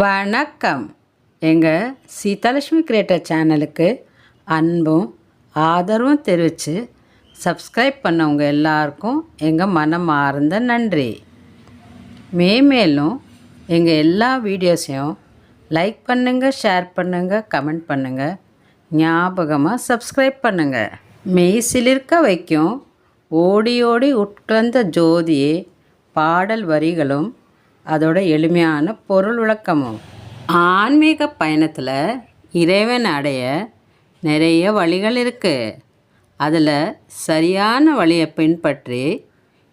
வணக்கம். எங்கள் சீதாலட்சுமி கிரியேட்டர் சேனலுக்கு அன்பும் ஆதரவும் தெரிவித்து சப்ஸ்கிரைப் பண்ணவங்க எல்லாருக்கும் எங்கள் மனமார்ந்த நன்றி. மேமேலும் எங்கள் எல்லா வீடியோஸையும் லைக் பண்ணுங்கள் ஷேர் பண்ணுங்கள் கமெண்ட் பண்ணுங்கள் ஞாபகமாக சப்ஸ்கிரைப் பண்ணுங்கள் மெய் சிலிர்க்க வைக்கும் ஓடி ஓடி உட்கலந்த ஜோதியே பாடல் வரிகளும் அதோட எளிமையான பொருள் விளக்கமும். ஆன்மீக பயணத்தில் இறைவன் அடைய நிறைய வழிகள் இருக்குது அதில் சரியான வழியை பின்பற்றி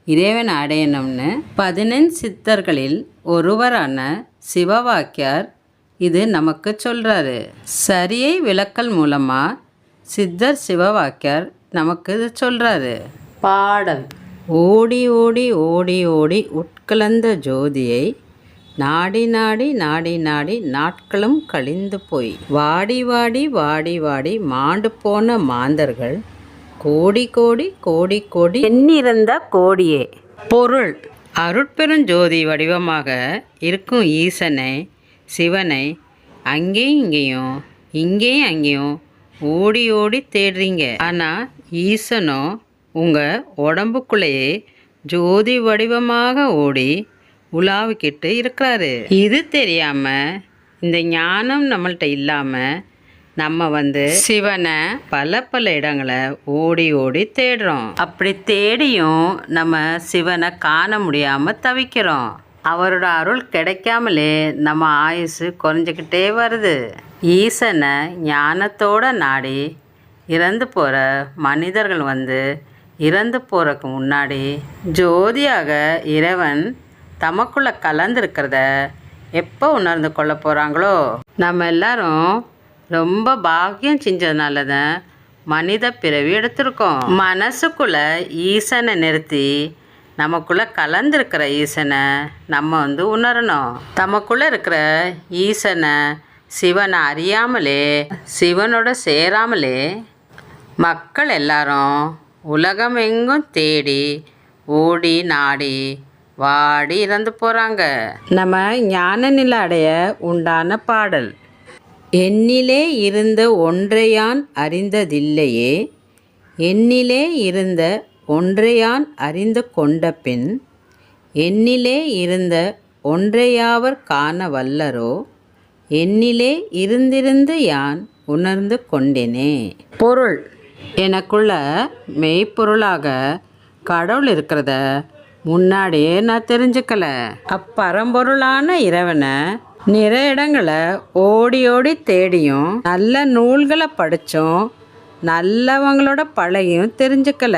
இறைவன் அடையணும்னு பதினெண் சித்தர்களில் ஒருவரான சிவவாக்கியார் இது நமக்கு சொல்கிறாரு சரியை விளக்கல் மூலமாக சித்தர் சிவவாக்கியார் நமக்கு இது சொல்கிறாரு பாடல். ஓடி ஓடி ஓடி ஓடி உட்கலந்த ஜோதியை நாடி நாடி நாடி நாடி நாட்களும் கழிந்து போய். வாடி வாடி வாடி வாடி மாண்டு போன மாந்தர்கள் கோடி கோடி கோடி கோடி எண்ணிறந்த கோடியே. பொருள் அருட்பெருஞ்சோதி வடிவமாக இருக்கும் ஈசனை சிவனை அங்கேயும் இங்கேயும் இங்கேயும் அங்கேயும் ஓடி ஓடி தேடுறீங்க. ஆனால் ஈசனோ உங்கள் உடம்புக்குள்ளேயே ஜோதி வடிவமாக ஓடி உலாவிக்கிட்டு இருக்கிறாரு. இது தெரியாமல் இந்த ஞானம் நம்மள்ட்ட இல்லாமல் நம்ம வந்து சிவனை பல பல இடங்களை ஓடி ஓடி தேடுறோம். அப்படி தேடியும் நம்ம சிவனை காண முடியாமல் தவிக்கிறோம். அவரோட அருள் கிடைக்காமலே நம்ம ஆயுசு குறைஞ்சிக்கிட்டே வருது. ஈசனை ஞானத்தோட நாடி இறந்து போகிற மனிதர்கள் வந்து இறந்து போகிறதுக்கு முன்னாடி ஜோதியாக இறைவன் தமக்குள்ளே கலந்துருக்கிறத எப்போ உணர்ந்து கொள்ள போகிறாங்களோ நம்ம எல்லாரும் ரொம்ப பாக்கியம் செஞ்சதுனால தான் மனித பிறவி எடுத்திருக்கோம். மனசுக்குள்ளே ஈசனை நிறுத்தி நமக்குள்ளே கலந்துருக்கிற ஈசனை நம்ம வந்து உணரணும். தமக்குள்ளே இருக்கிற ஈசனை சிவனை அறியாமலே சிவனோட சேராமலே மக்கள் எல்லாரும் உலகம் எங்கும் தேடி ஓடி நாடி வாடி இறந்து போகிறாங்க நம்ம ஞான நிலை அடைய உண்டான பாடல். என்னிலே இருந்த ஒன்றையான் அறிந்ததில்லையே. என்னிலே இருந்த ஒன்றையான் அறிந்து கொண்ட பின் என்னிலே இருந்த ஒன்றையாவர் காண வல்லரோ. என்னிலே இருந்திருந்து யான் உணர்ந்து கொண்டேனே. பொருள். எனக்குள்ள மெய்ப்பொருளாக கடவுள் இருக்கிறத முன்னாடியே நான் தெரிஞ்சுக்கல. அப்பரம்பொருளான இறைவனை நிறைய இடங்களை ஓடி ஓடி தேடியும் நல்ல நூல்களை படித்தும் நல்லவங்களோட பழகியும் தெரிஞ்சுக்கல.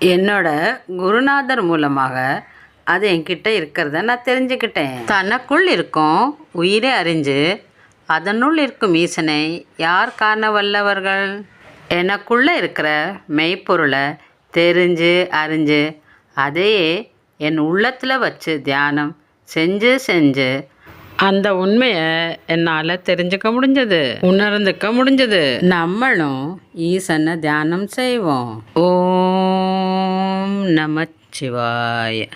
என்னோட குருநாதர் மூலமாக அது என்கிட்ட இருக்கிறத நான் தெரிஞ்சுக்கிட்டேன். தனக்குள் இருக்கும் உயிரை அறிஞ்சு அதனுள் இருக்கும் ஈசனை யார் காண வல்லவர்கள்? எனக்குள்ளே இருக்கிற மெய்ப்பொருளை தெரிஞ்சு அறிஞ்சு அதையே என் உள்ளத்தில் வச்சு தியானம் செஞ்சு செஞ்சு அந்த உண்மையை என்னால் தெரிஞ்சுக்க முடிஞ்சது உணர்ந்துக்க முடிஞ்சது. நம்மளும் ஈசனை தியானம் செய்வோம். ஓம் நமச்சிவாய.